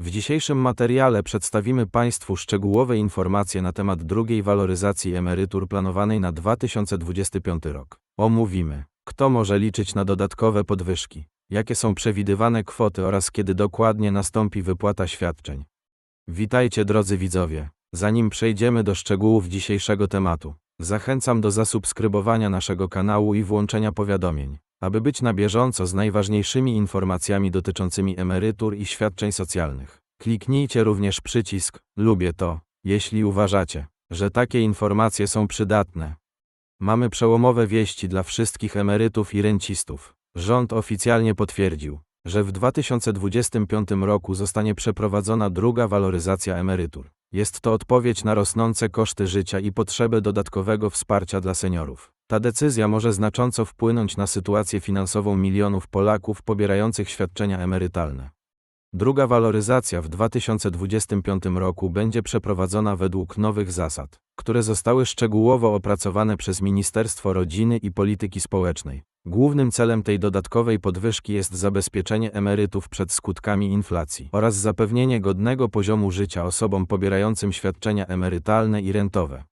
W dzisiejszym materiale przedstawimy Państwu szczegółowe informacje na temat drugiej waloryzacji emerytur planowanej na 2025 rok. Omówimy, kto może liczyć na dodatkowe podwyżki, jakie są przewidywane kwoty oraz kiedy dokładnie nastąpi wypłata świadczeń. Witajcie drodzy widzowie. Zanim przejdziemy do szczegółów dzisiejszego tematu, zachęcam do zasubskrybowania naszego kanału i włączenia powiadomień, aby być na bieżąco z najważniejszymi informacjami dotyczącymi emerytur i świadczeń socjalnych. Kliknijcie również przycisk Lubię to, jeśli uważacie, że takie informacje są przydatne. Mamy przełomowe wieści dla wszystkich emerytów i rencistów. Rząd oficjalnie potwierdził, że w 2025 roku zostanie przeprowadzona druga waloryzacja emerytur. Jest to odpowiedź na rosnące koszty życia i potrzebę dodatkowego wsparcia dla seniorów. Ta decyzja może znacząco wpłynąć na sytuację finansową milionów Polaków pobierających świadczenia emerytalne. Druga waloryzacja w 2025 roku będzie przeprowadzona według nowych zasad, które zostały szczegółowo opracowane przez Ministerstwo Rodziny i Polityki Społecznej. Głównym celem tej dodatkowej podwyżki jest zabezpieczenie emerytów przed skutkami inflacji oraz zapewnienie godnego poziomu życia osobom pobierającym świadczenia emerytalne i rentowe.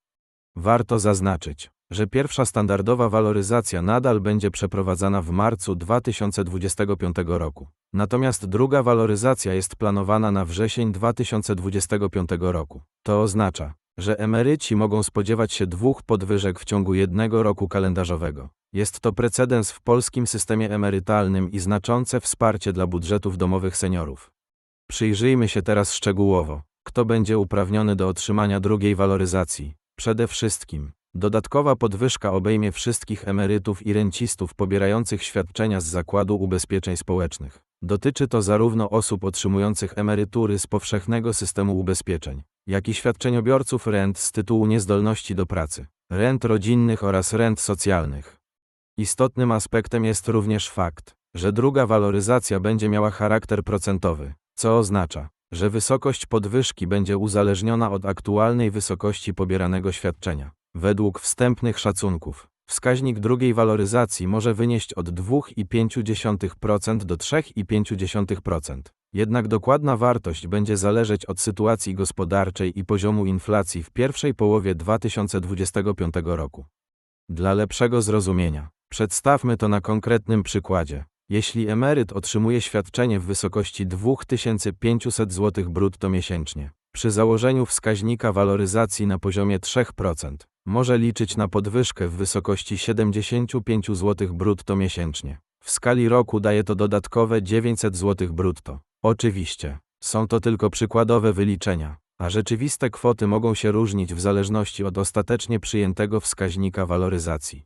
Warto zaznaczyć, że pierwsza standardowa waloryzacja nadal będzie przeprowadzana w marcu 2025 roku. Natomiast druga waloryzacja jest planowana na wrzesień 2025 roku. To oznacza, że emeryci mogą spodziewać się dwóch podwyżek w ciągu jednego roku kalendarzowego. Jest to precedens w polskim systemie emerytalnym i znaczące wsparcie dla budżetów domowych seniorów. Przyjrzyjmy się teraz szczegółowo, kto będzie uprawniony do otrzymania drugiej waloryzacji. Przede wszystkim, dodatkowa podwyżka obejmie wszystkich emerytów i rencistów pobierających świadczenia z Zakładu Ubezpieczeń Społecznych. Dotyczy to zarówno osób otrzymujących emerytury z powszechnego systemu ubezpieczeń, jak i świadczeniobiorców rent z tytułu niezdolności do pracy, rent rodzinnych oraz rent socjalnych. Istotnym aspektem jest również fakt, że druga waloryzacja będzie miała charakter procentowy, co oznacza, że wysokość podwyżki będzie uzależniona od aktualnej wysokości pobieranego świadczenia. Według wstępnych szacunków, wskaźnik drugiej waloryzacji może wynieść od 2,5% do 3,5%. Jednak dokładna wartość będzie zależeć od sytuacji gospodarczej i poziomu inflacji w pierwszej połowie 2025 roku. Dla lepszego zrozumienia, przedstawmy to na konkretnym przykładzie. Jeśli emeryt otrzymuje świadczenie w wysokości 2500 zł brutto miesięcznie, przy założeniu wskaźnika waloryzacji na poziomie 3%, może liczyć na podwyżkę w wysokości 75 zł brutto miesięcznie. W skali roku daje to dodatkowe 900 zł brutto. Oczywiście, są to tylko przykładowe wyliczenia, a rzeczywiste kwoty mogą się różnić w zależności od ostatecznie przyjętego wskaźnika waloryzacji.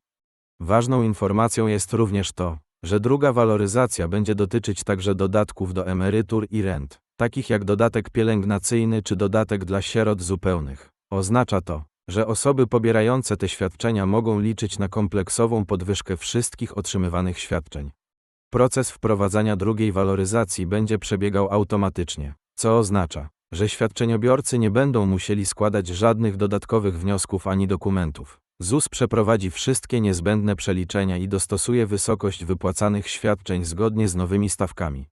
Ważną informacją jest również to, że druga waloryzacja będzie dotyczyć także dodatków do emerytur i rent, takich jak dodatek pielęgnacyjny czy dodatek dla sierot zupełnych. Oznacza to, że osoby pobierające te świadczenia mogą liczyć na kompleksową podwyżkę wszystkich otrzymywanych świadczeń. Proces wprowadzania drugiej waloryzacji będzie przebiegał automatycznie, co oznacza, że świadczeniobiorcy nie będą musieli składać żadnych dodatkowych wniosków ani dokumentów. ZUS przeprowadzi wszystkie niezbędne przeliczenia i dostosuje wysokość wypłacanych świadczeń zgodnie z nowymi stawkami.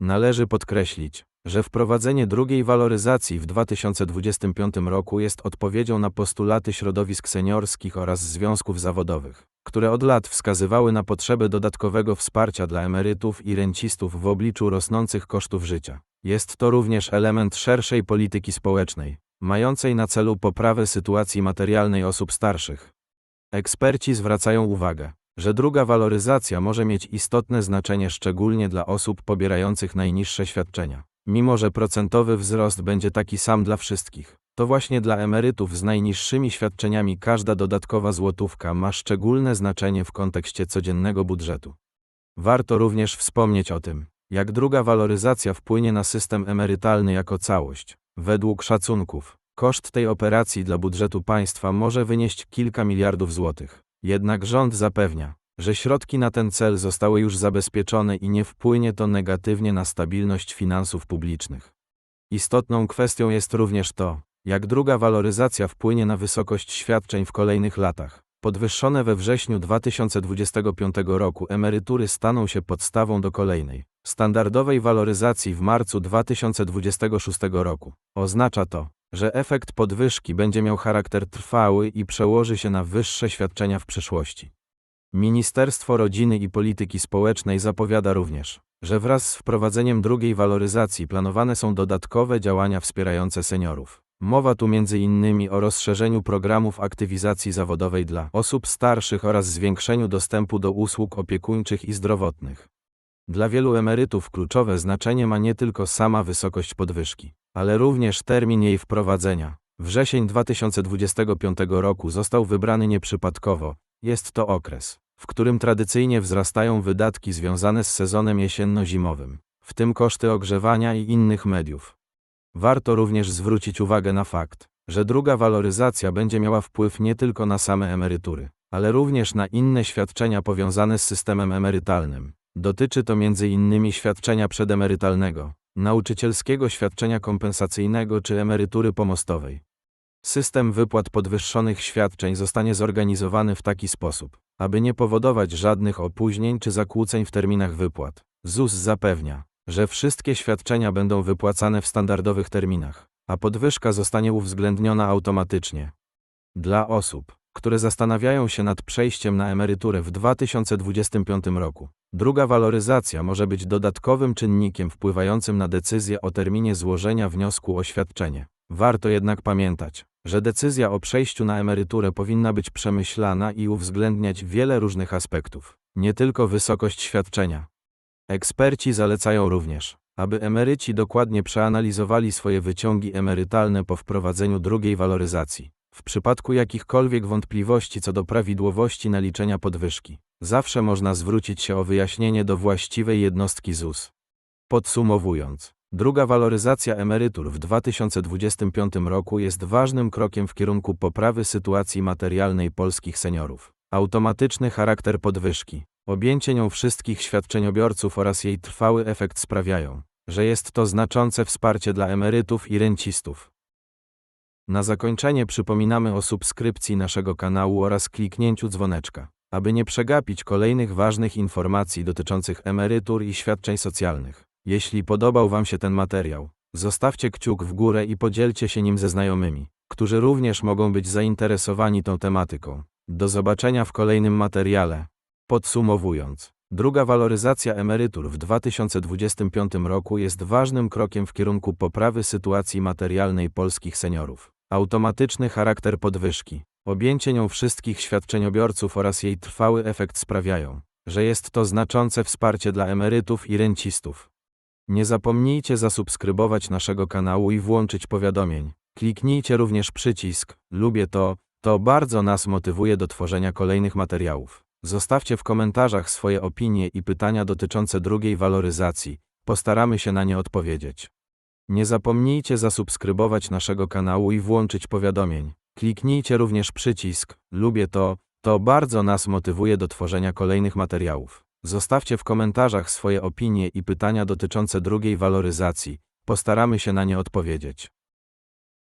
Należy podkreślić, że wprowadzenie drugiej waloryzacji w 2025 roku jest odpowiedzią na postulaty środowisk seniorskich oraz związków zawodowych, które od lat wskazywały na potrzebę dodatkowego wsparcia dla emerytów i rencistów w obliczu rosnących kosztów życia. Jest to również element szerszej polityki społecznej, mającej na celu poprawę sytuacji materialnej osób starszych. Eksperci zwracają uwagę, że druga waloryzacja może mieć istotne znaczenie szczególnie dla osób pobierających najniższe świadczenia. Mimo że procentowy wzrost będzie taki sam dla wszystkich, to właśnie dla emerytów z najniższymi świadczeniami każda dodatkowa złotówka ma szczególne znaczenie w kontekście codziennego budżetu. Warto również wspomnieć o tym, jak druga waloryzacja wpłynie na system emerytalny jako całość. Według szacunków, koszt tej operacji dla budżetu państwa może wynieść kilka miliardów złotych. Jednak rząd zapewnia, że środki na ten cel zostały już zabezpieczone i nie wpłynie to negatywnie na stabilność finansów publicznych. Istotną kwestią jest również to, jak druga waloryzacja wpłynie na wysokość świadczeń w kolejnych latach. Podwyższone we wrześniu 2025 roku emerytury staną się podstawą do kolejnej, standardowej waloryzacji w marcu 2026 roku. Oznacza to, że efekt podwyżki będzie miał charakter trwały i przełoży się na wyższe świadczenia w przyszłości. Ministerstwo Rodziny i Polityki Społecznej zapowiada również, że wraz z wprowadzeniem drugiej waloryzacji planowane są dodatkowe działania wspierające seniorów. Mowa tu m.in. o rozszerzeniu programów aktywizacji zawodowej dla osób starszych oraz zwiększeniu dostępu do usług opiekuńczych i zdrowotnych. Dla wielu emerytów kluczowe znaczenie ma nie tylko sama wysokość podwyżki, ale również termin jej wprowadzenia. Wrzesień 2025 roku został wybrany nieprzypadkowo. Jest to okres, w którym tradycyjnie wzrastają wydatki związane z sezonem jesienno-zimowym, w tym koszty ogrzewania i innych mediów. Warto również zwrócić uwagę na fakt, że druga waloryzacja będzie miała wpływ nie tylko na same emerytury, ale również na inne świadczenia powiązane z systemem emerytalnym. Dotyczy to m.in. świadczenia przedemerytalnego, nauczycielskiego świadczenia kompensacyjnego czy emerytury pomostowej. System wypłat podwyższonych świadczeń zostanie zorganizowany w taki sposób, aby nie powodować żadnych opóźnień czy zakłóceń w terminach wypłat. ZUS zapewnia, że wszystkie świadczenia będą wypłacane w standardowych terminach, a podwyżka zostanie uwzględniona automatycznie. Dla osób, które zastanawiają się nad przejściem na emeryturę w 2025 roku, druga waloryzacja może być dodatkowym czynnikiem wpływającym na decyzję o terminie złożenia wniosku o świadczenie. Warto jednak pamiętać, że decyzja o przejściu na emeryturę powinna być przemyślana i uwzględniać wiele różnych aspektów, nie tylko wysokość świadczenia. Eksperci zalecają również, aby emeryci dokładnie przeanalizowali swoje wyciągi emerytalne po wprowadzeniu drugiej waloryzacji. W przypadku jakichkolwiek wątpliwości co do prawidłowości naliczenia podwyżki, zawsze można zwrócić się o wyjaśnienie do właściwej jednostki ZUS. Podsumowując, druga waloryzacja emerytur w 2025 roku jest ważnym krokiem w kierunku poprawy sytuacji materialnej polskich seniorów. Automatyczny charakter podwyżki, objęcie nią wszystkich świadczeniobiorców oraz jej trwały efekt sprawiają, że jest to znaczące wsparcie dla emerytów i rencistów. Na zakończenie przypominamy o subskrypcji naszego kanału oraz kliknięciu dzwoneczka, aby nie przegapić kolejnych ważnych informacji dotyczących emerytur i świadczeń socjalnych. Jeśli podobał Wam się ten materiał, zostawcie kciuk w górę i podzielcie się nim ze znajomymi, którzy również mogą być zainteresowani tą tematyką. Do zobaczenia w kolejnym materiale. Podsumowując, druga waloryzacja emerytur w 2025 roku jest ważnym krokiem w kierunku poprawy sytuacji materialnej polskich seniorów. Automatyczny charakter podwyżki, objęcie nią wszystkich świadczeniobiorców oraz jej trwały efekt sprawiają, że jest to znaczące wsparcie dla emerytów i rencistów. Nie zapomnijcie zasubskrybować naszego kanału i włączyć powiadomień. Kliknijcie również przycisk Lubię to, to bardzo nas motywuje do tworzenia kolejnych materiałów. Zostawcie w komentarzach swoje opinie i pytania dotyczące drugiej waloryzacji, postaramy się na nie odpowiedzieć. Nie zapomnijcie zasubskrybować naszego kanału i włączyć powiadomień. Kliknijcie również przycisk Lubię to, to bardzo nas motywuje do tworzenia kolejnych materiałów. Zostawcie w komentarzach swoje opinie i pytania dotyczące drugiej waloryzacji, postaramy się na nie odpowiedzieć.